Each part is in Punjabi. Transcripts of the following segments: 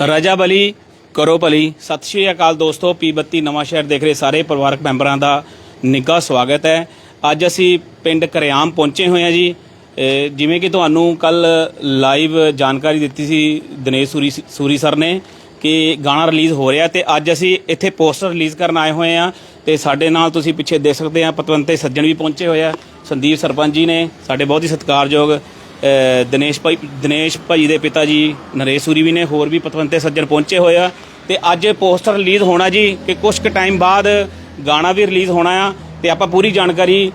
ਰਜਾ ਬਲੀ, ਕਰੋ ਭਲੀ। ਸਤਿ ਸ਼੍ਰੀ ਅਕਾਲ ਦੋਸਤੋ ਪੀ32 ਨਵਾਂ ਸ਼ਹਿਰ ਦੇਖ ਰਹੇ ਸਾਰੇ ਪਰਿਵਾਰਕ ਮੈਂਬਰਾਂ ਦਾ ਨਿੱਘਾ ਸਵਾਗਤ ਹੈ। ਅੱਜ ਅਸੀਂ ਪਿੰਡ ਕਰਿਆਮ ਪਹੁੰਚੇ ਹੋਏ ਹਾਂ ਜੀ। ਜਿਵੇਂ ਕਿ ਤੁਹਾਨੂੰ ਕੱਲ ਲਾਈਵ ਜਾਣਕਾਰੀ ਦਿੱਤੀ ਸੀ ਦਿਨੇਸ਼ ਸੂਰੀ ਸੂਰੀ ਸਰ ਨੇ ਕਿ ਗਾਣਾ ਰਿਲੀਜ਼ ਹੋ ਰਿਹਾ ਤੇ ਅੱਜ ਅਸੀਂ ਇੱਥੇ ਪੋਸਟਰ ਰਿਲੀਜ਼ ਕਰਨ ਆਏ ਹੋਏ ਆ ਤੇ ਸਾਡੇ ਨਾਲ ਤੁਸੀਂ ਪਿੱਛੇ ਦੇਖ ਸਕਦੇ ਆ ਪਤਵੰਤੇ ਸੱਜਣ ਵੀ ਪਹੁੰਚੇ ਹੋਏ ਆ। ਸੰਦੀਪ ਸਰਪੰਚ ਜੀ ਨੇ ਸਾਡੇ ਬਹੁਤ ਹੀ ਸਤਿਕਾਰਯੋਗ ਦਿਨੇਸ਼ ਭਾਈ ਦਿਨੇਸ਼ ਭਾਈ ਦੇ ਪਿਤਾ ਜੀ ਨਰੇਸ਼ ਸੂਰੀ ਵੀ ਨੇ ਹੋਰ ਵੀ ਪਤਵੰਤੇ ਸੱਜਣ ਪਹੁੰਚੇ ਹੋਏ ਆ। ਤੇ ਅੱਜ ਪੋਸਟਰ ਰਿਲੀਜ਼ ਹੋਣਾ ਜੀ ਕਿ ਕੁਝ ਕੁ ਟਾਈਮ ਬਾਅਦ ਗਾਣਾ ਵੀ ਰਿਲੀਜ਼ ਹੋਣਾ ਆ। ਤੇ ਆਪਾਂ ਪੂਰੀ ਜਾਣਕਾਰੀ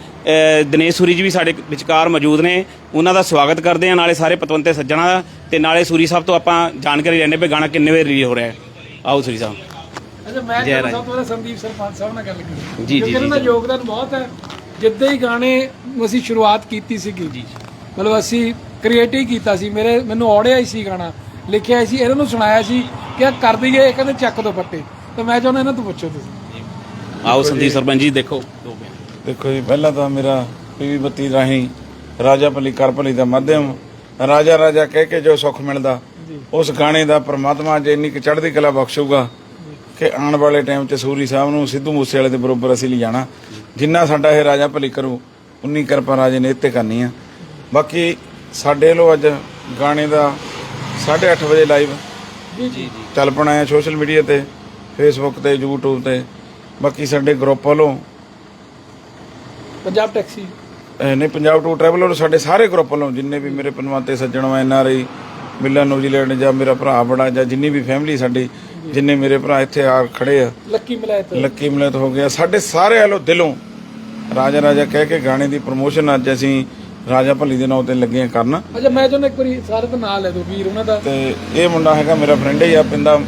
ਦਿਨੇਸ਼ ਸੂਰੀ ਜੀ ਵੀ ਸਾਡੇ ਵਿਚਕਾਰ ਮੌਜੂਦ ਨੇ। ਉਹਨਾਂ ਦਾ ਸਵਾਗਤ ਕਰਦੇ ਆ ਨਾਲੇ ਸਾਰੇ ਪਤਵੰਤੇ ਸੱਜਣਾ ਦਾ। ਤੇ ਨਾਲੇ ਸੂਰੀ ਸਾਹਿਬ ਤੋਂ ਆਪਾਂ ਜਾਣਕਾਰੀ ਲੈਣੇ ਪਏ ਗਾਣਾ ਕਿੰਨੇ ਵਜੇ ਰਿਲੀਜ਼ ਹੋ ਰਿਹਾ ਹੈ। ਆਓ ਸੂਰੀ ਸਾਹਿਬ। ਅੱਛਾ ਮੈਂ ਜੈ ਤੁਹਾਨੂੰ ਰਾਜ। ਸਭ ਤੋਂ ਪਹਿਲਾਂ ਸੰਦੀਪ ਸਰਪੰਚ ਸਾਹਿਬ ਨਾਲ ਗੱਲ ਕਰੀ। ਜੀ, ਜੀ, ਜੀ। ਯੋਗਦਾਨ ਬਹੁਤ ਹੈ। ਜਿੱਦਾਂ ਹੀ ਗਾਣੇ ਅਸੀਂ ਸ਼ੁਰੂਆਤ ਕੀਤੀ ਸੀਗੀ। ਜੀ। ਮਤਲਬ ਅਸੀਂ ਕ੍ਰੀਏਟਿਵ ਕੀਤਾ ਸੀ। ਮੇਰੇ ਮੈਨੂੰ ਔੜਿਆ ਹੀ ਸੀ ਗਾਣਾ। ਲਿਖਿਆ ਸੀ। ਇਹਨਾਂ ਨੂੰ ਸੁਣਾਇਆ ਸੀ ਕਿ ਆ ਕਰ ਦਈਏ ਇਹ ਕਹਿੰਦੇ ਚੱਕ ਦੋ ਪੱਟੇ ਤਾਂ ਮੈਂ ਚਾਹੁੰਦਾ ਇਹਨਾਂ ਤੋਂ ਪੁੱਛੋ ਤੁਸੀਂ। ਆਓ ਸੰਦੀਪ ਸਰਪੰਚ ਜੀ ਦੇਖੋ ਦੋ। ਦੇਖੋ ਜੀ ਪਹਿਲਾਂ ਤਾਂ ਮੇਰਾ ਪੀਵੀ ਬੱਤੀ ਰਾਹੀਂ ਰਾਜਾ ਭਲੀ ਕਰ ਭਲੀ ਦਾ ਮਾਧਿਅਮ ਰਾਜਾ ਰਾਜਾ ਕਹਿ ਕੇ ਜੋ ਸੁੱਖ ਮਿਲਦਾ ਉਸ ਗਾਣੇ ਦਾ ਪ੍ਰਮਾਤਮਾ ਜੇ ਇੰਨੀ ਕੁ ਚੜ੍ਹਦੀ ਕਲਾ ਬਖਸ਼ੂਗਾ ਕਿ ਆਉਣ ਵਾਲੇ ਟਾਈਮ 'ਚ ਸੂਰੀ ਸਾਹਿਬ ਨੂੰ ਸਿੱਧੂ ਮੂਸੇ ਵਾਲੇ ਦੇ ਬਰੋਬਰ ਅਸੀਂ ਲਿਜਾਣਾ। ਜਿੰਨਾ ਸਾਡਾ ਇਹ ਰਾਜਾ ਭਲੀ ਕਰੂ ਉਨੀ ਕਿਰਪਾ ਰਾਜੇ ਨੇ ਇੱਥੇ ਕਰਨੀ ਆ। ਬਾਕੀ ਸਾਡੇ ਵੱਲੋਂ ਅੱਜ ਗਾਣੇ ਦਾ 8:30 ਵਜੇ ਲਾਈਵ। ਜੀ ਜੀ ਚੱਲ ਪਣਾ ਹੈ ਸੋਸ਼ਲ ਮੀਡੀਆ ਤੇ ਫੇਸਬੁੱਕ ਤੇ YouTube ਤੇ। ਬਾਕੀ ਸਾਡੇ ਗਰੁੱਪ ਵੱਲੋਂ। ਪੰਜਾਬ ਟੈਕਸੀ ਨਹੀਂ ਪੰਜਾਬ ਟੂ ਟਰੈਵਲ ਵੱਲੋਂ ਸਾਡੇ ਸਾਰੇ ਗਰੁੱਪ ਵੱਲੋਂ ਜਿੰਨੇ ਵੀ ਮੇਰੇ ਪਨਵਾਤੇ ਸੱਜਣ ਐਨ ਆਰ ਆਈ ਮਿਲਾ ਨਿਊਜ਼ੀਲੈਂਡ ਜਾਂ ਮੇਰਾ ਭਰਾ ਬੜਾ ਜਾਂ ਜਿੰਨੀ ਵੀ ਫੈਮਿਲੀ ਸਾਡੀ ਜਿੰਨੇ ਮੇਰੇ ਭਰਾ ਇੱਥੇ ਆ ਖੜੇ ਆ। ਲੱਕੀ ਮਲਾਇਤ ਲੱਕੀ ਮਿਲਤ ਹੋ ਗਿਆ ਸਾਡੇ ਸਾਰੇ ਵੱਲੋਂ ਦਿਲੋਂ ਰਾਜਾ ਰਾਜਾ ਕਹਿ ਕੇ ਗਾਣੇ ਦੀ ਪ੍ਰੋਮੋਸ਼ਨ ਅੱਜ ਅਸੀਂ ਰਾਜਾ ਭੱਲੀ ਦੇ ਨਾਂ ਤੇ ਲੱਗੇ ਆ ਕਰਨ। ਅੱਛਾ ਮੈਂ ਚਾਹੁੰਦਾ ਇੱਕ ਵਾਰੀ ਸਾਰੇ ਦਾ ਨਾਂ ਲੈ ਦਿਓ ਵੀਰ ਉਹਨਾਂ ਦਾ। ਤੇ ਇਹ ਮੁੰਡਾ ਹੈਗਾ ਮੇਰਾ ਫਰੈਂਡ ਹੀ ਆ ਪਿੰਦਾ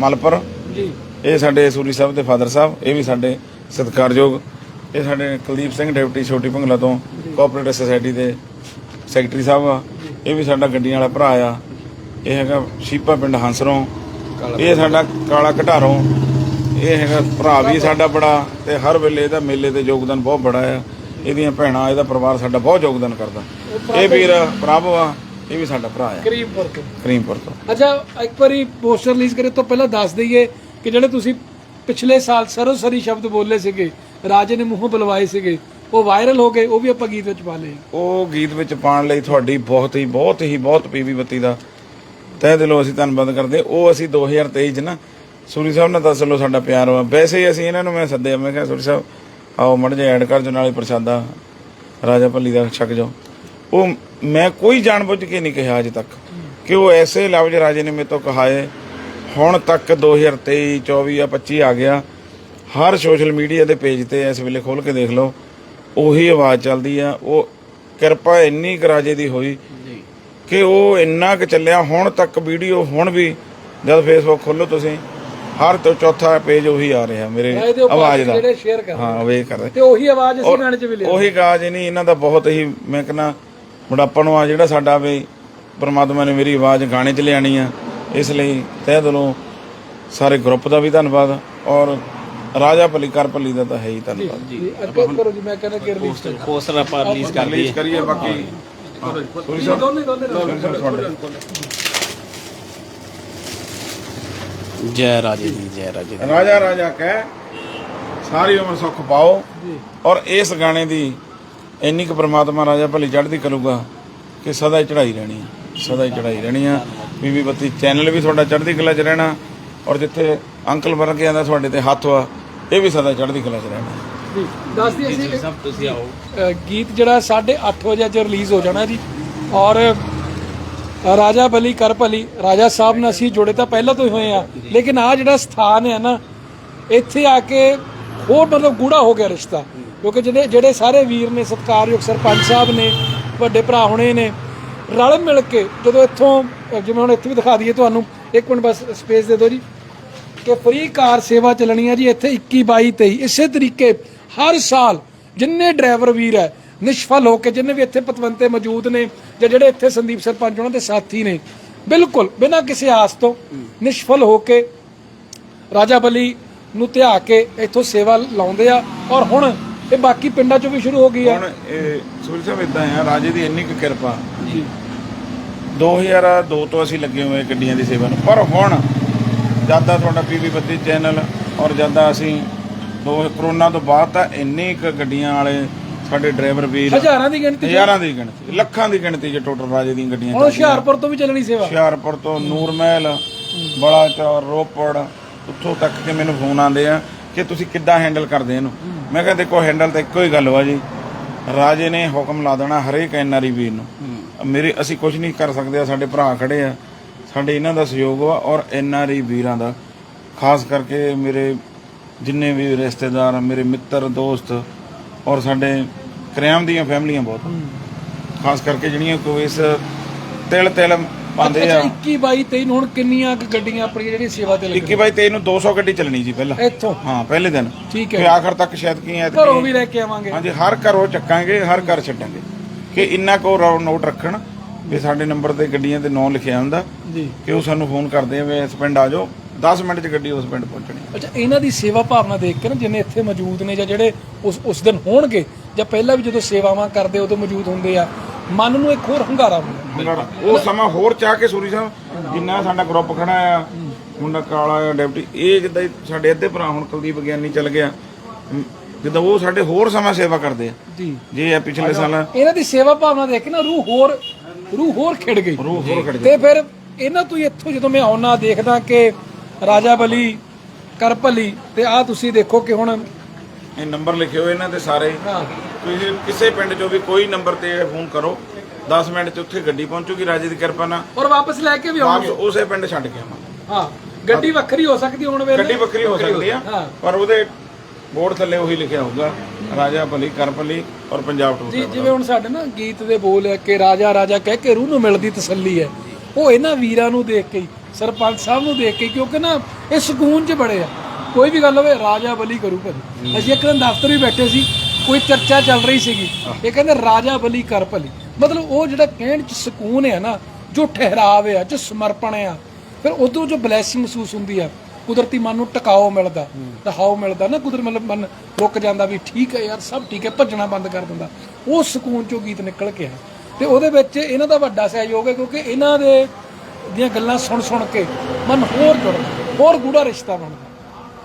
ਮਲਪੁਰ। ਜੀ। ਇਹ ਸਾਡੇ ਸੂਰੀ ਸਾਹਿਬ ਦੇ ਫਾਦਰ ਸਾਹਿਬ ਇਹ ਵੀ ਸਾਡੇ ਸਤਿਕਾਰਯੋਗ। ਇਹ ਸਾਡੇ ਕੁਲਦੀਪ ਸਿੰਘ ਡਿਪਟੀ ਛੋਟੀ ਭੰਗਲਾ ਤੋਂ ਕੋਆਪਰੇਟਿਵ ਸੁਸਾਇਟੀ ਦੇ ਸੈਕਟਰੀ ਸਾਹਿਬ ਆ। ਇਹ ਵੀ ਸਾਡਾ ਗੱਡੀਆਂ ਵਾਲਾ ਭਰਾ ਆ। ਇਹ ਹੈਗਾ ਸ਼ੀਪਾ ਪਿੰਡ ਹੰਸਰੋਂ। ਇਹ ਸਾਡਾ ਕਾਲਾ ਘਟਾਰੋਂ। ਇਹ ਹੈਗਾ ਭਰਾ ਵੀ ਸਾਡਾ ਬੜਾ ਤੇ ਹਰ ਵੇਲੇ ਇਹਦਾ ਮੇਲੇ ਤੇ ਯੋਗਦਾਨ ਬਹੁਤ ਬੜਾ ਆ। ਇਹਦੀਆਂ ਭੈਣਾਂ ਇਹਦਾ ਪਰਿਵਾਰ ਸਾਡਾ ਬਹੁਤ ਯੋਗਦਾਨ ਕਰਦਾ। ਇਹ ਵੀਰ ਪ੍ਰਭ ਆ ਇਹ ਵੀ ਸਾਡਾ ਭਰਾ ਆ। ਕਰੀਮਪੁਰ ਤੋਂ? ਕਰੀਮਪੁਰ ਤੋਂ। ਅੱਛਾ ਇੱਕ ਵਾਰੀ ਪੋਸਟਰ ਰਿਲੀਜ਼ ਕਰੇ ਤੋਂ ਪਹਿਲਾਂ ਦੱਸ ਦਈਏ ਕਿ ਜਿਹੜੇ ਤੁਸੀਂ ਪਿਛਲੇ ਸਾਲ ਸਰੋਸਰੀ ਸ਼ਬਦ ਬੋਲੇ ਸੀਗੇ ਰਾਜੇ ਨੇ ਮੂੰਹੋਂ ਬੁਲਵਾਏ ਸੀਗੇ ਉਹ ਵਾਇਰਲ ਹੋ ਗਏ ਉਹ ਵੀ ਆਪਾਂ ਗੀਤ ਵਿੱਚ ਪਾ ਲਏ। ਉਹ ਗੀਤ ਵਿੱਚ ਪਾਉਣ ਲਈ ਤੁਹਾਡੀ ਬਹੁਤ ਹੀ ਬਹੁਤ ਹੀ ਬਹੁਤ ਪੀਵੀ ਬੱਤੀ ਦਾ ਤਹਿ ਦਿਲੋਂ ਅਸੀਂ ਧੰਨਵਾਦ ਕਰਦੇ ਉਹ ਅਸੀਂ 2023 ਚ ਨਾ ਸੂਰੀ ਸਾਹਿਬ ਨਾਲ ਦੱਸ ਲਓ ਸਾਡਾ ਪਿਆਰ ਵਾ। ਵੈਸੇ ਹੀ ਅਸੀਂ ਇਹਨਾਂ ਨੂੰ ਮੈਂ ਸੱਦਿਆ ਮੈਂ ਕਿਹਾ ਸੂਰੀ ਸਾਹਿਬ ਆਓ ਮੜ ਜੇ ਐਡ ਕਰ ਜੋ ਨਾਲੇ ਪ੍ਰਸ਼ਾਦਾ ਰਾਜਾ ਭੱਲੀ ਦਾ ਛਕ ਜਾਓ। ਉਹ ਮੈਂ ਕੋਈ ਜਾਣਬੁੱਝ ਕੇ ਨਹੀਂ ਕਿਹਾ ਅਜੇ ਤੱਕ ਕਿ ਉਹ ਐਸੇ ਲਫ਼ਜ਼ ਰਾਜੇ ਨੇ ਮੇਰੇ ਤੋਂ ਕਹਾਏ। ਹੁਣ ਤੱਕ 2023 24 ਜਾਂ 25 ਆ ਗਿਆ। ਹਰ ਸੋਸ਼ਲ ਮੀਡੀਆ ਦੇ ਪੇਜ ਤੇ ਇਸ ਵੇਲੇ ਖੋਲ ਕੇ ਦੇਖ ਲਓ। ਉਹੀ ਆਵਾਜ਼ ਚੱਲਦੀ ਆ। ਉਹ ਕਿਰਪਾ ਇੰਨੀ ਕੁ ਰਾਜੇ ਦੀ ਹੋਈ ਕਿ ਉਹ ਇੰਨਾ ਕੁ ਚੱਲਿਆ। ਹੁਣ ਤੱਕ ਵੀਡੀਓ ਹੁਣ ਵੀ ਜਦ ਫੇਸਬੁੱਕ ਖੋਲੋ ਤੁਸੀਂ। ਹਰ ਤੋਂ ਚੌਥਾ ਪੇਜ ਉਹੀ ਆ ਰਿਹਾ ਮੇਰੇ ਇਹਦੇ ਉੱਪਰ ਆਵਾਜ਼ ਦਾ। ਜਿਹੜੇ ਸ਼ੇਅਰ ਕਰ ਹਾਂ ਵੇ ਕਰ। ਰਹੇ ਤੇ ਉਹੀ ਆਵਾਜ਼ ਅਸੀਂ ਗਾਣੇ 'ਚ ਵੀ ਲਿਆ। ਉਹੀ ਆਵਾਜ਼ ਨਹੀਂ ਇਹਨਾਂ ਦਾ ਬਹੁਤ ਹੀ ਮੈਂ ਕਹਿੰਦਾ ਬੁਢਾਪਾ ਨੂੰ ਆ ਜਿਹੜਾ ਸਾਡਾ ਵੀ ਪਰਮਾਤਮਾ ਨੇ ਮੇਰੀ ਆਵਾਜ਼ ਗਾਣੇ 'ਚ ਲਿਆਣੀ ਆ ਇਸ ਲਈ ਤਹਿ ਦਿਲੋਂ ਸਾਰੇ ਗਰੁੱਪ ਦਾ ਵੀ ਧੰਨਵਾਦ ਔਰ ਰਾਜਾ ਭਲੀ ਕਰ ਭਲੀ ਦਾ ਤਾਂ ਹੈ ਹੀ ਧੰਨਵਾਦ। ਜੀ ਅੱਗੇ ਕਰੋ ਜੀ ਮੈਂ ਕਹਿੰਦਾ ਕਿ ਰਿਲੀਜ਼ ਪੋਸਟਰ ਆਪਾਂ ਰਿਲੀਜ਼ ਕਰ ਦਈਏ ਕਰੀਏ ਬਾਕੀ। ਦੋਨੇ ਦੋਨੇ ਦੋਨੇ ਜੈ ਰਾਜੇ ਦੀ ਜੈ ਰਾਜੇ ਦੀ। ਰਾਜਾ ਰਾਜਾ ਕਹਿ ਸਾਰੀ ਉਮਰ ਸੁੱਖ ਪਾਓ ਔਰ ਇਸ ਗਾਣੇ ਦੀ ਇੰਨੀ ਕੁ ਪ੍ਰਮਾਤਮਾ ਰਾਜਾ ਭਲੀ ਚੜ੍ਹਦੀ ਕਰੂਗਾ ਕਿ ਸਦਾ ਹੀ ਚੜਾਈ ਰਹਿਣੀ ਆ ਸਦਾ ਹੀ ਚੜਾਈ ਰਹਿਣੀ ਆ। ਬੀਬੀ ਬੱਤੀ ਚੈਨਲ ਵੀ ਤੁਹਾਡਾ ਚੜ੍ਹਦੀ ਕਲਾ 'ਚ ਰਹਿਣਾ ਔਰ ਜਿੱਥੇ ਅੰਕਲ ਵਰਗਿਆਂ ਦਾ ਤੁਹਾਡੇ ਤੇ ਹੱਥ ਵਾ ਇਹ ਵੀ ਸਦਾ ਚੜ੍ਹਦੀ ਕਲਾ 'ਚ ਰਹਿਣਾ। ਜੀ ਦੱਸਦੀ ਅਸੀਂ ਸਭ ਤੁਸੀਂ ਆਓ। ਗੀਤ ਜਿਹੜਾ 8:30 ਵਜੇ ਅੱਜ ਰਿਲੀਜ਼ ਹੋ ਜਾਣਾ ਜੀ ਔਰ ਰਾਜਾ ਬਲੀ ਕਰ ਭਲੀ। ਰਾਜਾ ਸਾਹਿਬ ਨਾਲ ਅਸੀਂ ਜੁੜੇ ਤਾਂ ਪਹਿਲਾਂ ਤੋਂ ਹੀ ਹੋਏ ਆ। ਲੇਕਿਨ ਆ ਜਿਹੜਾ ਸਥਾਨ ਹੈ ਨਾ, ਇੱਥੇ ਆ ਕੇ ਹੋਰ ਮਤਲਬ ਗੂੜਾ ਹੋ ਗਿਆ ਰਿਸ਼ਤਾ। ਕਿਉਂਕਿ ਜਿਹੜੇ ਜਿਹੜੇ ਸਾਰੇ ਵੀਰ ਨੇ, ਸਤਿਕਾਰਯੋਗ ਸਰਪੰਚ ਸਾਹਿਬ ਨੇ, ਵੱਡੇ ਭਰਾ ਹੋਣੇ ਨੇ, ਰਲ ਮਿਲ ਕੇ ਜਦੋਂ ਇੱਥੋਂ, ਜਿਵੇਂ ਹੁਣ ਇੱਥੇ ਵੀ ਦਿਖਾ ਦਈਏ ਤੁਹਾਨੂੰ, ਇੱਕ ਮਿੰਟ ਬਸ ਸਪੇਸ ਦੇ ਦਿਓ ਜੀ, ਕਿ ਫ੍ਰੀ ਕਾਰ ਸੇਵਾ ਚੱਲਣੀ ਹੈ ਜੀ, ਇੱਥੇ 21 22 23 ਇਸੇ ਤਰੀਕੇ ਹਰ ਸਾਲ ਜਿੰਨੇ ਡਰਾਈਵਰ ਵੀਰ ਹੈ, ਨਿਸ਼ਫਲ ਹੋ ਕੇ ਜਿੰਨੇ ਵੀ ਇੱਥੇ ਪਤਵੰਤੇ ਮੌਜੂਦ ਨੇ ਜਾਂ ਜਿਹੜੇ ਇੱਥੇ ਸੰਦੀਪ ਸਰਪੰਚ ਉਹਨਾਂ ਦੇ ਸਾਥੀ ਨੇ ਬਿਲਕੁਲ ਬਿਨਾਂ ਕਿਸੇ ਆਸ ਤੋਂ ਨਿਸ਼ਫਲ ਹੋ ਕੇ ਰਾਜਾ ਬਲੀ ਨੂੰ ਧਿਆ ਕੇ ਇੱਥੋਂ ਸੇਵਾ ਲਾਉਂਦੇ ਆ ਔਰ ਹੁਣ ਇਹ ਬਾਕੀ ਪਿੰਡਾਂ 'ਚੋਂ ਵੀ ਸ਼ੁਰੂ ਹੋ ਗਈ ਆ। ਹੁਣ ਇਹ ਸੂਰੀ ਸਾਹਿਬ ਇਦਾਂ ਆ ਰਾਜੇ ਦੀ ਇੰਨੀ ਕੁ ਕਿਰਪਾ। ਜੀ। 2002 ਤੋਂ ਅਸੀਂ ਲੱਗੇ ਹੋਏ ਗੱਡੀਆਂ ਦੀ ਸੇਵਾ ਨੂੰ। ਪਰ ਹੁਣ ਜ਼ਿਆਦਾ ਤੁਹਾਡਾ ਪੀਵੀ ਬੱਤੀ ਚੈਨਲ ਔਰ ਜ਼ਿਆਦਾ ਅਸੀਂ ਦੋ ਕਰੋਨਾ ਤੋਂ ਬਾਅਦ ਤਾਂ ਇੰਨੀ ਕੁ ਗੱਡੀਆਂ ਵਾਲੇ ਸਾਡੇ ਡਰਾਈਵਰ ਵੀਰ ਹਜ਼ਾਰਾਂ ਦੀ ਗਿਣਤੀ ਹਜ਼ਾਰਾਂ ਦੀ ਗਿਣਤੀ ਲੱਖਾਂ ਦੀ ਗਿਣਤੀ ਜੇ ਟੋਟਲ ਰਾਜੇ ਦੀਆਂ ਗੱਡੀਆਂ ਹੁਣ ਹੁਸ਼ਿਆਰਪੁਰ ਤੋਂ ਵੀ ਚੱਲਣੀ ਸੇਵਾ। ਹੁਸ਼ਿਆਰਪੁਰ ਤੋਂ ਨੂਰਮਹਿਲ ਬਲਾਚੌਰ ਰੋਪੜ ਉੱਥੋਂ ਤੱਕ ਕਿ ਮੈਨੂੰ ਫੋਨ ਆਉਂਦੇ ਆ ਕਿ ਤੁਸੀਂ ਕਿੱਦਾਂ ਹੈਂਡਲ ਕਰਦੇ ਇਹਨੂੰ। ਮੈਂ ਕਿਹਾ ਦੇਖੋ ਹੈਂਡਲ ਤਾਂ ਇੱਕੋ ਹੀ ਗੱਲ ਵਾ ਜੀ। ਰਾਜੇ ਨੇ ਹੁਕਮ ਲਾ ਦੇਣਾ ਹਰੇਕ ਐਨਆਰਈ ਵੀਰ ਨੂੰ। ਮੇਰੇ ਅਸੀਂ ਕੁਝ ਨਹੀਂ ਕਰ ਸਕਦੇ ਆ ਸਾਡੇ ਭਰਾ ਖੜੇ ਆ। ਸਾਡੇ ਇਹਨਾਂ ਦਾ ਸਹਿਯੋਗ ਵਾ ਔਰ ਐਨਆਰਈ ਵੀਰਾਂ ਦਾ। ਖਾਸ ਕਰਕੇ ਮੇਰੇ ਜਿੰਨੇ ਵੀ ਰਿਸ਼ਤੇਦਾਰ ਆ ਮੇਰੇ ਮਿੱਤਰ ਦੋਸਤ ਔਰ ਸਾਡੇ ਕਰਿਆਮ ਦੀਆਂ ਫੈਮਲੀਆਂ ਬਹੁਤ। ਖਾਸ ਕਰਕੇ ਜਿਹੜੀਆਂ ਕੋਈ ਇਸ ਤਿਲ ਤਿਲ ਪਾਉਂਦੇ ਆ। 21 22 23 ਨੂੰ ਹੁਣ ਕਿੰਨੀਆਂ ਕੁ ਗੱਡੀਆਂ ਆਪਣੀਆਂ ਜਿਹੜੀਆਂ ਸੇਵਾ ਤੇ ਲੱਗੀਆਂ 21 ਬਾਈ 23 ਨੂੰ 200 ਗੱਡੀ ਚੱਲਣੀ ਜੀ ਪਹਿਲਾਂ। ਇੱਥੋਂ? ਹਾਂ ਪਹਿਲੇ ਦਿਨ। ਠੀਕ ਹੈ। ਆਖਰ ਤੱਕ ਸ਼ਾਇਦ ਕੀ ਹੈ ਘਰੋਂ ਵੀ ਲੈ ਕੇ ਆਵਾਂਗੇ। ਹਾਂਜੀ ਹਰ ਘਰੋਂ ਚੱਕਾਂਗੇ ਹਰ ਘਰ ਛੱਡਾਂਗੇ। ਕਿ ਇੰਨਾ ਕੋ ਨੋਟ ਰੱਖਣ ਵੀ ਸਾਡੇ ਨੰਬਰ ਤੇ ਗੱਡੀਆਂ ਤੇ ਨਾਂ ਲਿਖਿਆ ਹੁੰਦਾ। ਜੀ। ਕਿ ਉਹ ਸਾਨੂੰ ਫੋਨ ਕਰਦੇ ਆ ਵੀ ਇਸ ਪਿੰਡ ਆ ਜਾਓ। 10 ਮਿੰਟ 'ਚ ਗੱਡੀ ਉਸ ਪਿੰਡ ਪਹੁੰਚਣੀ। ਅੱਛਾ ਇਹਨਾਂ ਦੀ ਸੇਵਾ ਭਾਵਨਾ ਦੇਖ ਕੇ ਨਾ ਜਿੰਨੇ ਇੱਥੇ ਮੌਜੂਦ ਨੇ ਜਾਂ ਜਿਹੜੇ ਉਸ ਉਸ ਦਿਨ ਹੋਣਗੇ ਜਾਂ ਪਹਿਲਾਂ ਵੀ ਜਦੋਂ ਸੇਵਾਵਾਂ ਕਰਦੇ ਉਦੋਂ ਮੌਜੂਦ ਹੁੰਦੇ ਆ ਮਨ ਨੂੰ ਇੱਕ ਹੋਰ ਹੰਗਾਰਾ ਹੁੰਦਾ। ਉਹ ਸਮਾਂ ਹੋਰ ਚਾਹ ਕੇ ਸੂਰੀ ਸਾਹਿਬ ਜਿੰਨਾ ਸਾਡਾ ਗਰੁੱਪ ਖੜਾ ਆ ਮੁੰਡਾ ਕਾਲਾ ਆ ਡਿਪਟੀ ਇਹ ਜਿੱਦਾਂ ਸਾਡੇ ਅੱਧੇ ਭਰਾ ਹੁਣ ਕੁਲਦੀਪ ਗਿਆਨੀ ਚੱਲ ਗਿਆ। ਜਿੱਦਾਂ ਉਹ ਸਾਡੇ ਹੋਰ ਸਮਾਂ ਸੇਵਾ ਕਰਦੇ ਆ। ਜੀ। ਜੇ ਆ ਪਿਛਲੇ ਸਾਲ ਇਹਨਾਂ ਦੀ ਸੇਵਾ ਭਾਵਨਾ ਦੇਖ ਕੇ ਨਾ ਰੂਹ ਹੋਰ ਰੂਹ ਹੋਰ ਖਿੜ ਗਈ। ਰੂਹ ਹੋਰ ਖੜ ਤੇ ਫਿਰ ਇਹਨਾਂ ਤੋਂ ਇੱਥੋਂ ਜਦੋਂ ਮੈਂ ਆਉਣਾ ਦੇਖਦਾ ਕਿ ਰਾਜਾ ਬਲੀ ਕਰਪਲੀ ਤੇ ਆ ਤੁਸੀਂ ਦੇਖੋ ਕਿ ਹੁਣ ਇਹ ਨੰਬਰ ਲਿਖੇ ਹੋਏ ਇਹਨਾਂ ਦੇ ਸਾਰੇ। ਤੁਸੀਂ ਕਿਸੇ ਪਿੰਡ 'ਚੋਂ ਵੀ ਕੋਈ ਨੰਬਰ ਤੇ ਫੋਨ ਕਰੋ। 10 ਮਿੰਟ 'ਚ ਉੱਥੇ ਗੱਡੀ ਪਹੁੰਚੂਗੀ ਰਾਜੇ ਦੀ ਕਿਰਪਾ ਨਾਲ। ਔਰ ਵਾਪਸ ਲੈ ਕੇ ਵੀ ਆਉਣਗੇ। ਵਾਪਸ ਉਸੇ ਪਿੰਡ ਛੱਡ ਕੇ ਆਵਾਂਗੇ। ਹਾਂ। ਗੱਡੀ ਵੱਖਰੀ ਹੋ ਸਕਦੀ ਹੁਣ ਵੇਲੇ। ਗੱਡੀ ਵੱਖਰੀ ਹੋ ਸਕਦੀ ਆ ਹਾਂ। ਪਰ ਉਹਦੇ ਬੋਰਡ ਥੱਲੇ ਉਹੀ ਲਿਖਿਆ ਹੋਊਗਾ ਰਾਜਾ ਭਲੀ ਕਰਪਲੀ ਔਰ ਪੰਜਾਬ ਟੂਰ ਜੀ ਜਿਵੇਂ ਹੁਣ ਸਾਡੇ ਨਾ ਗੀਤ ਦੇ ਬੋਲ ਹੈ ਕਿ ਰਾਜਾ ਰਾਜਾ ਕਹਿ ਕੇ ਰੂਹ ਨੂੰ ਮਿਲਦੀ ਤਸੱਲੀ ਹੈ। ਉਹ ਇਹਨਾਂ ਵੀਰਾਂ ਨੂੰ ਦੇਖ ਕੇ ਹੀ, ਸਰਪੰਚ ਸਾਹਿਬ ਨੂੰ ਦੇਖ ਕੇ ਕਿਉਂਕਿ ਨਾ ਇਹ ਸਕੂਨ 'ਚ ਬੜੇ ਆ। ਕੋਈ ਵੀ ਗੱਲ ਹੋਵੇ ਰਾਜਾ ਬਲੀ ਕਰੂ ਭਲੀ ਅਸੀਂ ਇੱਕ ਦਿਨ ਦਫ਼ਤਰ ਵੀ ਬੈਠੇ ਸੀ ਕੋਈ ਚਰਚਾ ਚੱਲ ਰਹੀ ਸੀਗੀ। ਇਹ ਕਹਿੰਦੇ ਰਾਜਾ ਬਲੀ ਕਰ ਭਲੀ। ਮਤਲਬ ਉਹ ਜਿਹੜਾ ਕਹਿਣ 'ਚ ਸਕੂਨ ਹੈ ਨਾ ਜੋ ਠਹਿਰਾਵ ਹੈ ਜੋ ਸਮਰਪਣ ਆ ਫਿਰ ਉਦੋਂ ਜੋ ਬਲੇਸਿੰਗ ਮਹਿਸੂਸ ਹੁੰਦੀ ਆ ਕੁਦਰਤੀ ਮਨ ਨੂੰ ਟਿਕਾਓ ਮਿਲਦਾ ਟਿਕਾਓ ਮਿਲਦਾ ਨਾ ਕੁਦਰ ਮਤਲਬ ਮਨ ਰੁਕ ਜਾਂਦਾ ਵੀ ਠੀਕ ਹੈ ਯਾਰ ਸਭ ਠੀਕ ਹੈ ਭੱਜਣਾ ਬੰਦ ਕਰ ਦਿੰਦਾ। ਉਹ ਸਕੂਨ ਚੋਂ ਗੀਤ ਨਿਕਲ ਕੇ ਆ ਤੇ ਉਹਦੇ ਵਿੱਚ ਇਹਨਾਂ ਦਾ ਵੱਡਾ ਸਹਿਯੋਗ ਹੈ ਕਿਉਂਕਿ ਇਹਨਾਂ ਦੇ ਦੀਆਂ ਗੱਲਾਂ ਸੁਣ ਸੁਣ ਕੇ ਮਨ ਹੋਰ ਜੁੜਦਾ ਹੋਰ ਗੂੜਾ ਰਿਸ਼ਤਾ ਬਣਦਾ।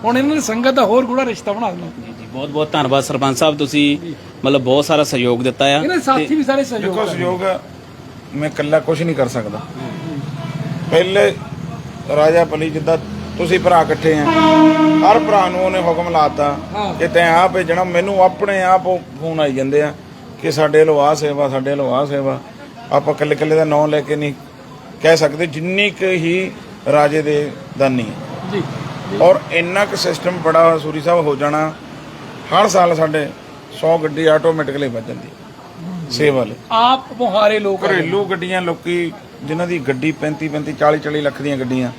ਹੁਣ ਇਹਨਾਂ ਦੀ ਸੰਗਤ ਦਾ ਹੋਰ ਗੂੜਾ ਰਿਸ਼ਤਾ ਬਣਾ ਦੇਣਾ ਜੀ ਜੀ ਬਹੁਤ ਬਹੁਤ ਧੰਨਵਾਦ ਸਰਪੰਚ ਸਾਹਿਬ ਤੁਸੀਂ ਮਤਲਬ ਬਹੁਤ ਸਾਰਾ ਸਹਿਯੋਗ ਦਿੱਤਾ ਆ। ਇਹਨਾਂ ਦੇ ਸਾਥੀ ਵੀ ਸਾਰੇ ਸਹਿਯੋਗ ਦੇਖੋ ਸਹਿਯੋਗ ਮੈਂ ਇਕੱਲਾ ਕੁਝ ਨਹੀਂ ਕਰ ਸਕਦਾ। ਪਹਿਲੇ ਰਾਜਾ ਭਲੀ ਜਿੱਦਾਂ ਤੁਸੀਂ ਭਰਾ ਇਕੱਠੇ ਆ ਹਰ ਭਰਾ ਨੂੰ ਉਹਨੇ ਹੁਕਮ ਲਾਤਾ। ਕਿ ਤੈਂ ਆ ਭੇਜਣਾ ਮੈਨੂੰ ਆਪਣੇ ਆਪ ਉਹ ਫੋਨ ਆਈ ਜਾਂਦੇ ਆ ਕਿ ਸਾਡੇ ਲੋ ਆ ਸੇਵਾ ਸਾਡੇ ਲੋ ਆ ਸੇਵਾ। ਆਪਾਂ ਇਕੱਲੇ ਇਕੱਲੇ ਦਾ ਨਾਂ ਲੈ ਕੇ ਨਹੀਂ ਕਹਿ ਸਕਦੇ ਜਿੰਨੀ ਕੁ ਹੀ ਰਾਜੇ ਦੇ ਦਾਨੀ ਜੀ। ਔਰ ਇੰਨਾ ਕੁ ਸਿਸਟਮ ਬੜਾ ਸੂਰੀ ਸਾਹਿਬ ਹੋ ਜਾਣਾ ਹਰ ਸਾਲ ਸਾਡੇ 100 ਗੱਡੀ ਆਟੋਮੈਟਿਕਲੀ ਵੱਜ ਜਾਂਦੀ ਸੇਵਾ ਲਈ ਆਪ ਮੁਹਾਰੇ ਲੋਕ। ਘਰੇਲੂ ਗੱਡੀਆਂ ਲੋਕੀ ਜਿਨ੍ਹਾਂ ਦੀ ਗੱਡੀ 35 35 40 40 ਲੱਖ ਦੀਆਂ ਗੱਡੀਆਂ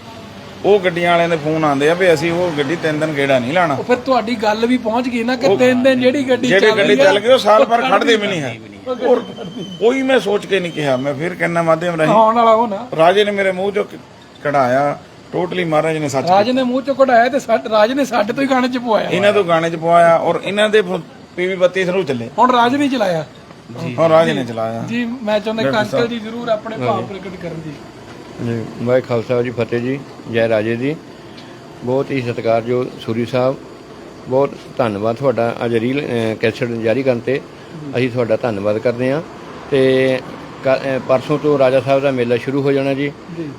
ਉਹ ਗੱਡੀਆਂ ਵਾਲਿਆਂ ਦੇ ਫੋਨ ਆਉਂਦੇ ਆ ਵੀ ਅਸੀਂ ਉਹ ਗੱਡੀ ਤਿੰਨ ਦਿਨ ਗੇੜਾ ਨਹੀਂ ਲਾਣਾ। ਫਿਰ ਤੁਹਾਡੀ ਗੱਲ ਵੀ ਪਹੁੰਚ ਗਈ ਨਾ ਕਿ ਤਿੰਨ ਦਿਨ ਜਿਹੜੀ ਗੱਡੀ ਜਿਹੜੀ ਚੱਲ ਗੱਡੀ ਰਹੀ ਆ, ਚੱਲ ਗਈ ਉਹ ਸਾਲ ਭਰ ਖੜਦੀ ਵੀ ਨਹੀਂ ਹੈ। ਔਰ ਕੋਈ ਮੈਂ ਸੋਚ ਕੇ ਨਹੀਂ ਕਿਹਾ। ਮੈਂ ਫਿਰ ਕਹਿੰਨਾ ਮਾਧਿਅਮ ਰਾਹੀਂ ਆਉਣ ਵਾਲਾ ਉਹ ਨਾ। ਰਾਜੇ ਨੇ ਮੇਰੇ ਮੂੰਹ ਚੋਂ ਕਢਾਇਆ। ਟੋਟਲੀ ਮਹਾਰਾਜ ਨੇ ਸੱਚ ਰਾਜ ਨੇ ਮੂੰਹ ਚੋਂ ਕਢਾਇਆ ਤੇ ਸਾਡੇ ਰਾਜ ਨੇ ਸਾਡੇ ਤੋਂ ਹੀ ਗਾਣੇ ਚ ਪਵਾਇਆ। ਇਹਨਾਂ ਤੋਂ ਗਾਣੇ ਚ ਪਵਾਇਆ ਔਰ ਇਹਨਾਂ ਦੇ ਪੀਵੀ ਬੱਤੀ ਥਰੂ ਚੱਲੇ। ਹੁਣ ਰਾਜ ਨੇ ਚਲਾਇਆ। ਔਰ ਰਾਜੇ ਨੇ ਚਲਾਇਆ। ਜੀ ਮੈਂ ਚਾਹੁੰਦਾ ਕਿ ਅੰਕਲ ਜੀ ਜ਼ਰੂਰ ਆਪਣੇ ਭਾਵ ਪ੍ਰਗਟ ਕਰਨ ਜੀ। ਜੀ ਵਾਹਿ ਖਾਲਸਾ ਜੀ ਫਤਿਹ ਜੀ ਜੈ ਰਾਜੇ ਦੀ ਬਹੁਤ ਹੀ ਸਤਿਕਾਰਯੋਗ ਸੂਰੀ ਸਾਹਿਬ। ਬਹੁਤ ਧੰਨਵਾਦ ਤੁਹਾਡਾ। ਅੱਜ ਰੀਲ ਕੈਸਟ ਜਾਰੀ ਕਰਨ ਤੇ ਅਸੀਂ ਤੁਹਾਡਾ ਧੰਨਵਾਦ ਕਰਦੇ ਹਾਂ। ਤੇ ਪਰਸੋਂ ਤੋਂ ਰਾਜਾ ਸਾਹਿਬ ਦਾ ਮੇਲਾ ਸ਼ੁਰੂ ਹੋ ਜਾਣਾ ਜੀ।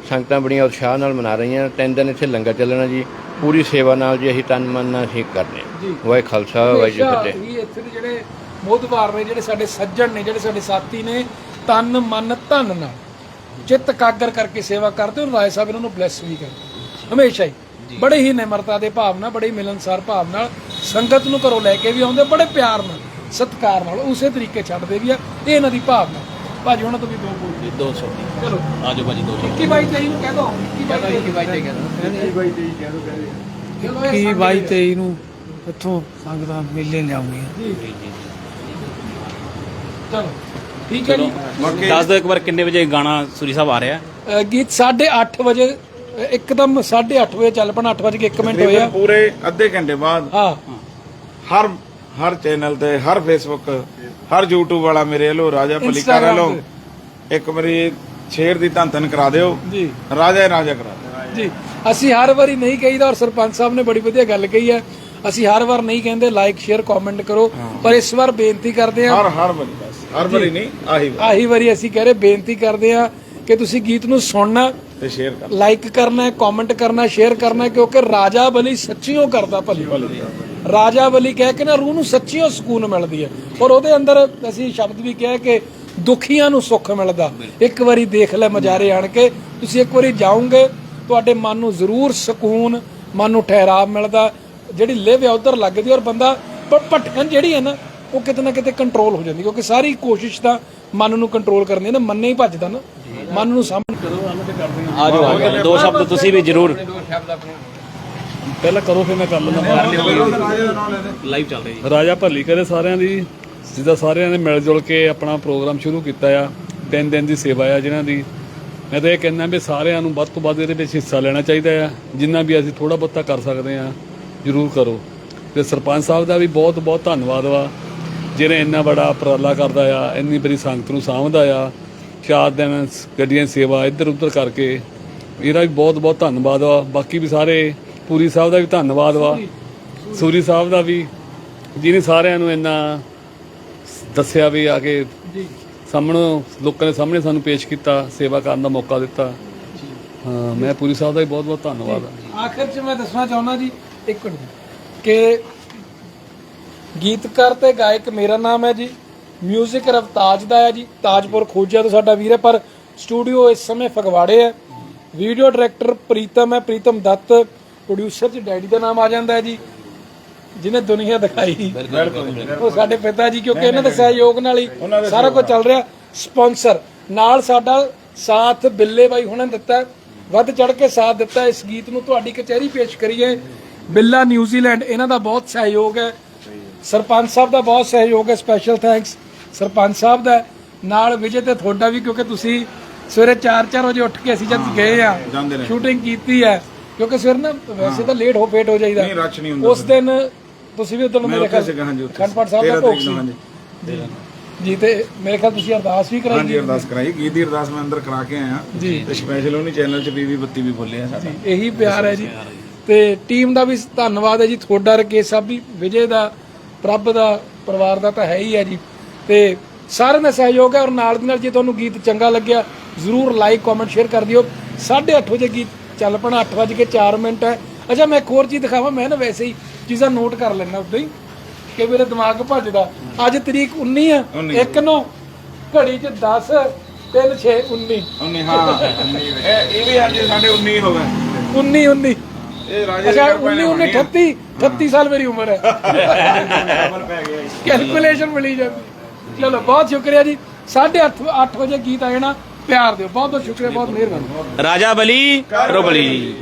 ਸੰਗਤਾਂ ਬੜੀਆਂ ਉਤਸ਼ਾਹ ਨਾਲ ਮਨਾ ਰਹੀਆਂ। ਤਿੰਨ ਦਿਨ ਇੱਥੇ ਲੰਗਰ ਚੱਲਣਾ ਜੀ। ਪੂਰੀ ਸੇਵਾ ਨਾਲ ਜੀ ਅਸੀਂ ਤਨ ਮਨ ਨਾਲ ਅਸੀਂ ਕਰਦੇ ਹਾਂ। ਵਾਹਿ ਖਾਲਸਾ ਵਾਹਿ ਜੀ ਫਤਿਹ। ਹੀ ਇੱਥੇ ਦੇ ਜਿਹੜੇ ਮੋਦਵਾਰ ਨੇ ਜਿਹੜੇ ਸਾਡੇ ਸੱਜਣ ਨੇ ਜਿਹੜੇ ਸਾਡੇ ਸਾਥੀ ਨੇ ਤਨ ਮਨ ਧਨ ਨਾਲ ਚਿੱਤ ਕਾਗਰ ਕਰਕੇ ਸੇਵਾ ਕਰਦੇ ਔਰ ਰਾਏ ਸਾਹਿਬ ਇਹਨਾਂ ਨੂੰ ਬਲੈਸ ਵੀ ਕਰਦੇ। ਹਮੇਸ਼ਾ ਹੀ। ਬੜੇ ਹੀ ਨਿਮਰਤਾ ਦੇ ਭਾਵ ਨਾਲ ਬੜੇ ਹੀ ਮਿਲਨਸਾਰ ਭਾਵ ਨਾਲ ਸੰਗਤ ਨੂੰ ਘਰੋਂ ਲੈ ਕੇ ਵੀ ਆਉਂਦੇ ਬੜੇ ਪਿਆਰ ਨਾਲ ਸਤਿਕਾਰ ਨਾਲ ਉਸੇ ਤਰੀਕੇ ਛੱਡਦੇ ਵੀ ਆ। ਇਹ ਇਹਨਾਂ ਦੀ ਭਾਵਨਾ। ਭਾਜੀ ਉਹਨਾਂ ਤੋਂ ਵੀ ਦੋ ਬੋਲ ਜੀ 200 ਦੀ। ਚਲੋ। ਆਜੋ ਭਾਜੀ 200 21 ਬਾਈ 23 ਨੂੰ ਕਹਿ ਦੋ। 21 ਬਾਈ 21 ਬਾਈ 23 ਚਲੋ ਇਹ ਕੀ 22 23 ਨੂੰ ਇੱਥੋਂ ਸੰਗਤਾਂ ਮੇਲੇ ਲਿਆਉਂਗੀਆਂ ਚਲੋ ਠੀਕ ਹੈ ਜੀ। ਦੱਸ ਦਿਓ ਇੱਕ ਵਾਰ ਕਿੰਨੇ ਵਜੇ ਗਾਣਾ ਸੂਰੀ ਸਾਹਿਬ ਆ ਰਿਹਾ? ਅ, ਗੀਤ 8:30 ਵਜੇ ਅ, ਇੱਕਦਮ 8:30 ਵਜੇ ਚੱਲ ਪਣਾ 8 ਵਜੇ ਕੇ 1 ਮਿੰਟ ਹੋਇਆ ਤਕਰੀਬਨ ਪੂਰੇ ਅੱਧੇ ਘੰਟੇ ਬਾਅਦ ਹਾਂ। ਹਰ ਹਰ ਚੈਨਲ ਤੇ ਹਰ ਫੇਸਬੁੱਕ ਹਰ YouTube ਵਾਲਾ ਮੇਰੇ ਵੱਲੋਂ ਰਾਜਾ Instagram ਵੱਲੋਂ ਇੱਕ ਮੇਰੀ ਸ਼ੇਰ ਦੀ ਧੰਨ ਧੰਨ ਕਰਾ ਦਿਓ। ਜੀ। ਰਾਜਾ ਹੀ ਰਾਜਾ ਕਰਾ ਦਿਓ। ਜੀ। ਅਸੀਂ ਹਰ ਵਾਰੀ ਨਹੀਂ ਕਹੀਦਾ ਔਰ ਸਰਪੰਚ ਸਾਹਿਬ ਨੇ ਬੜੀ ਵਧੀਆ ਗੱਲ ਕਹੀ ਹੈ। ਅਸੀਂ ਹਰ ਵਾਰ ਨਹੀਂ ਕਹਿੰਦੇ ਲਾਈਕ ਸ਼ੇਅਰ ਕਮੈਂਟ ਕਰੋ। ਪਰ ਇਸ ਵਾਰ ਬੇਨਤੀ ਕਰਦੇ ਹਾਂ। ਹਰ ਹਰ ਵਾਰੀ ਬਸ। ਹਰ ਵਾਰੀ ਨਹੀਂ ਆਹੀ ਵਾਰੀ। ਆਹੀ ਵਾਰੀ ਅਸੀਂ ਕਹਿ ਰਹੇ ਬੇਨਤੀ ਕਰਦੇ ਹਾਂ ਕਿ ਤੁਸੀਂ ਗੀਤ ਨੂੰ ਸੁਣਨਾ ਤੇ ਸ਼ੇਅਰ ਕਰ ਲਾਈਕ ਕਰਨਾ ਕਮੈਂਟ ਕਰਨਾ ਸ਼ੇਅਰ ਕਰਨਾ ਕਿਉਂਕਿ ਰਾਜਾ ਬਲੀ ਸੱਚੀਓ ਕਰਦਾ ਭਲੀ। ਰਾਜਾ ਬਲੀ ਕਹਿ ਕੇ ਨਾ ਰੂਹ ਨੂੰ ਸੱਚੀਓ ਸਕੂਨ ਮਿਲਦੀ ਹੈ। ਔਰ ਉਹਦੇ ਅੰਦਰ ਅਸੀਂ ਸ਼ਬਦ ਵੀ ਕਿਹਾ ਕਿ ਦੁਖੀਆਂ ਨੂੰ ਸੁੱਖ ਮਿਲਦਾ। ਇੱਕ ਵਾਰੀ ਦੇਖ ਲੈ ਮਜਾਰੇ ਆਣ ਕੇ ਤੁਸੀਂ ਇੱਕ ਵਾਰੀ ਜਾਓਗੇ ਤੁਹਾਡੇ ਮਨ ਨੂੰ ਜ਼ਰੂਰ ਸਕੂਨ ਮਨ ਨੂੰ ਠਹਿਰਾਵ ਮਿਲਦਾ। ਜਿਹੜੀ ਲਿਵ ਹੈ ਉਧਰ ਲੱਗਦੀ ਔਰ ਬੰਦਾ ਭ- ਭਟਕਣ ਜਿਹੜੀ ਹੈ ਨਾ ਉਹ ਕਿਤੇ ਨਾ ਕਿਤੇ ਕੰਟਰੋਲ ਹੋ ਜਾਂਦੀ ਕਿਉਂਕਿ ਸਾਰੀ ਕੋਸ਼ਿਸ਼ ਤਾਂ ਮਨ ਨੂੰ ਕੰਟਰੋਲ ਕਰਨੀ ਹੈ ਨਾ ਮਨ ਹੀ ਭੱਜਦਾ ਨਾ। ਮਨ ਨੂੰ ਸਾਹਮਣੇ ਆ ਜਾਓ ਆ ਜਾਓ। ਦੋ ਸ਼ਬਦ ਤੁਸੀਂ ਵੀ ਜ਼ਰੂਰ ਪਹਿਲਾਂ ਕਰੋ ਫਿਰ ਮੈਂ ਕਰ ਲੈਂਦਾ। ਲਾਈਵ ਚੱਲ ਰਹੀ ਰਾਜਾ ਭੱਲੀ ਕਰੇ ਸਾਰਿਆਂ ਦੀ ਜਿੱਦਾਂ ਸਾਰਿਆਂ ਨੇ ਮਿਲ ਜੁਲ ਕੇ ਆਪਣਾ ਪ੍ਰੋਗਰਾਮ ਸ਼ੁਰੂ ਕੀਤਾ ਆ ਤਿੰਨ ਦਿਨ ਦੀ ਸੇਵਾ ਆ ਜਿਨ੍ਹਾਂ ਦੀ। ਮੈਂ ਤਾਂ ਇਹ ਕਹਿੰਦਾ ਵੀ ਸਾਰਿਆਂ ਨੂੰ ਵੱਧ ਤੋਂ ਵੱਧ ਇਹਦੇ ਵਿੱਚ ਹਿੱਸਾ ਲੈਣਾ ਚਾਹੀਦਾ ਆ। ਜਿੰਨਾ ਵੀ ਅਸੀਂ ਥੋੜਾ ਬਹੁਤਾ ਕਰ ਸਕਦੇ ਆ ਜ਼ਰੂਰ ਕਰੋ। ਤੇ ਸਰਪੰਚ ਸਾਹਿਬ ਦਾ ਵੀ ਬਹੁਤ ਬਹੁਤ ਧੰਨਵਾਦ ਵਾ। ਜਿਹਨੇ ਇੰਨਾ ਬੜਾ ਉਪਰਾਲਾ ਕਰਦਾ ਆ ਇੰਨੀ ਬੜੀ ਸੰਗਤ ਨੂੰ ਸਾਂਭਦਾ ਆ ਚਾਰ ਦਿਨ ਗੱਡੀਆਂ ਸੇਵਾ ਇੱਧਰ ਉੱਧਰ ਕਰਕੇ ਇਹਦਾ ਵੀ ਬਹੁਤ ਬਹੁਤ ਧੰਨਵਾਦ ਵਾ। ਬਾਕੀ ਵੀ ਸਾਰੇ ਪੂਰੀ ਸਾਹਿਬ ਦਾ ਵੀ ਧੰਨਵਾਦ ਵਾ। ਸੂਰੀ। ਸਾਹਿਬ ਦਾ ਵੀ ਜਿਹਨੇ ਸਾਰਿਆਂ ਨੂੰ ਇੰਨਾ ਦੱਸਿਆ ਵੀ ਆ ਕੇ ਸਾਹਮਣੇ ਲੋਕਾਂ ਦੇ ਸਾਹਮਣੇ ਸਾਨੂੰ ਪੇਸ਼ ਕੀਤਾ ਸੇਵਾ ਕਰਨ ਦਾ ਮੌਕਾ ਦਿੱਤਾ। ਹਾਂ ਮੈਂ ਪੂਰੀ ਸਾਹਿਬ ਦਾ ਵੀ ਬਹੁਤ ਬਹੁਤ ਧੰਨਵਾਦ ਆਖਰ ਚ ਮੈਂ ਦੱਸਣਾ ਚਾਹੁੰਦਾ ਜੀ ਇੱਕ ਮਿੰਟ ਕਿ ਗੀਤਕਾਰ ਤੇ ਗਾਇਕ ਮੇਰਾ ਨਾਮ ਹੈ ਜੀ 뮤직 ਰਵਤਾਜ ਦਾ ਹੈ ਜੀ ਤਾਜਪੁਰ ਖੋਜਿਆ ਤੋਂ ਸਾਡਾ ਵੀਰ ਹੈ ਪਰ ਸਟੂਡੀਓ ਇਸ ਸਮੇਂ ਫਗਵਾੜੇ ਹੈ। ਵੀਡੀਓ ਡਾਇਰੈਕਟਰ ਪ੍ਰੀਤਮ ਹੈ ਪ੍ਰੀਤਮ ਦੱਤ। ਪ੍ਰੋਡਿਊਸਰ ਚ ਡੈਡੀ ਦਾ ਨਾਮ ਆ ਜਾਂਦਾ ਹੈ ਜੀ ਜਿਹਨੇ ਦੁਨੀਆ ਦਿਖਾਈ ਉਹ ਸਾਡੇ ਪਿਤਾ ਜੀ ਕਿਉਂਕਿ ਇਹਨਾਂ ਦੇ ਸਹਿਯੋਗ ਨਾਲ ਹੀ ਸਾਰਾ ਕੁਝ ਚੱਲ ਰਿਹਾ ਸਪਾਂਸਰ ਨਾਲ ਸਾਡਾ ਸਾਥ ਬਿੱਲੇ ਬਾਈ ਹੁਣਾਂ ਨੇ ਦਿੱਤਾ। ਵੱਧ ਚੜ ਕੇ ਸਾਥ ਦਿੱਤਾ। ਇਸ ਗੀਤ ਨੂੰ ਤੁਹਾਡੀ ਕਚਹਿਰੀ ਪੇਸ਼ ਕਰੀਏ ਬਿੱਲਾ ਨਿਊਜ਼ੀਲੈਂਡ ਇਹਨਾਂ ਦਾ ਬਹੁਤ ਸਹਿਯੋਗ ਹੈ ਸਰਪੰਚ ਸਾਹਿਬ ਦਾ ਬਹੁਤ ਸਹਿਯੋਗ ਹੈ ਸਪੈਸ਼ਲ ਥੈਂਕਸ ਸਰਪੰਚ ਸਾਹਿਬ ਦਾ। ਨਾਲ ਵਿਜੇ ਤੇ ਤੁਹਾਡਾ ਵੀ ਕਿਉਂਕਿ ਤੁਸੀਂ ਸਵੇਰੇ 4-4 ਵਜੇ ਉੱਠ ਕੇ ਅਸੀਂ ਜਦ ਗਏ ਆ। ਸ਼ੂਟਿੰਗ ਕੀਤੀ ਹੈ ਕਿਉਂਕਿ ਸਵੇਰ ਨਾ ਵੈਸੇ ਤਾਂ ਲੇਟ ਹੋ ਫੇਟ ਹੋ ਜਾਈਦਾ। ਨਹੀਂ, rush ਨਹੀਂ ਹੁੰਦਾ ਉਸ ਦਿਨ ਤੁਸੀਂ ਵੀ ਉਦੋਂ ਮੇਰੇ ਖਿਆਲ ਪਾਠ ਸਾਹਿਬ ਦਾ 13 ਭੋਗ ਸੀ। ਹਾਂਜੀ। ਜੀ ਤੇ ਮੇਰੇ ਖਿਆਲ ਤੁਸੀਂ ਅਰਦਾਸ ਵੀ ਕਰਾਈ ਹਾਂਜੀ ਅਰਦਾਸ ਕਰਾਈ। ਗੀਤ ਦੀ ਅਰਦਾਸ ਮੈਂ ਅੰਦਰ ਕਰਾ ਕੇ ਆਇਆ। ਜੀ। ਤੇ ਸਪੈਸ਼ਲ ਉਹਨੇ ਚੈਨਲ 'ਚ ਬੀਬੀ ਬੱਤੀ ਵੀ ਬੋਲਿਆ ਸਾਡਾ। ਇਹੀ ਪਿਆਰ ਹੈ ਜੀ। ਤੇ ਟੀਮ ਦਾ ਵੀ ਧੰਨਵਾਦ ਹੈ ਜੀ। ਤੁਹਾਡਾ ਰਕੇਸ਼ ਸਾਹਿਬ ਵੀ ਵਿਜੇ ਦਾ ਪ੍ਰਭ ਦਾ ਪਰਿਵਾਰ ਦਾ ਤਾਂ ਹੈ ਹੀ ਹੈ ਜੀ। ਤੇ ਸਾਰਿਆਂ ਦਾ ਸਹਿਯੋਗ ਹੈ ਔਰ ਨਾਲ ਦੀ ਨਾਲ ਜੇ ਤੁਹਾਨੂੰ ਗੀਤ ਚੰਗਾ ਲੱਗਿਆ ਜ਼ਰੂਰ ਲਾਈਕ ਕਮੈਂਟ ਸ਼ੇਅਰ ਕਰ ਦਿਓ। 8:30 ਵਜੇ ਗੀਤ ਚੱਲ ਪਣਾ 8 ਵਜੇ ਕੇ 4 ਮਿੰਟ ਹੈ। ਅੱਛਾ ਮੈਂ ਇੱਕ ਹੋਰ ਚੀਜ਼ ਦਿਖਾਵਾਂ ਮੈਂ ਨਾ ਵੈਸੇ ਹੀ ਚੀਜ਼ਾਂ ਨੋਟ ਕਰ ਲੈਣਾ ਉਦਾਂ ਹੀ ਕਿ ਮੇਰੇ ਦਿਮਾਗ ਭੱਜਦਾ। ਅੱਜ ਤਰੀਕ 19 ਆ 1 ਨੂੰ ਘੜੀ 'ਚ 10 3 6 19 ਉਹਨੇ ਹਾਂ ਇਹ ਇਹ ਵੀ ਅੱਜ ਸਾਡੇ 19 ਹੋ ਗਏ। 19 19 ਇਹ ਰਾਜੇ ਅੱਛਾ 19 19 38 38 ਸਾਲ ਮੇਰੀ ਉਮਰ ਹੈ। ਕੈਲਕੂਲੇਸ਼ਨ ਮਿਲੀ ਜਾਂਦੀ। ਚਲੋ ਬਹੁਤ ਸ਼ੁਕਰੀਆ ਜੀ। 8:30 8 ਵਜੇ ਗੀਤ ਆ ਜਾਣਾ। ਪਿਆਰ ਦਿਓ। ਬਹੁਤ ਬਹੁਤ ਸ਼ੁਕਰੀਆ ਬਹੁਤ ਮਿਹਰਬਾਨੀ। ਰਾਜਾ ਬਲੀ ਕਰੋ ਬਲੀ।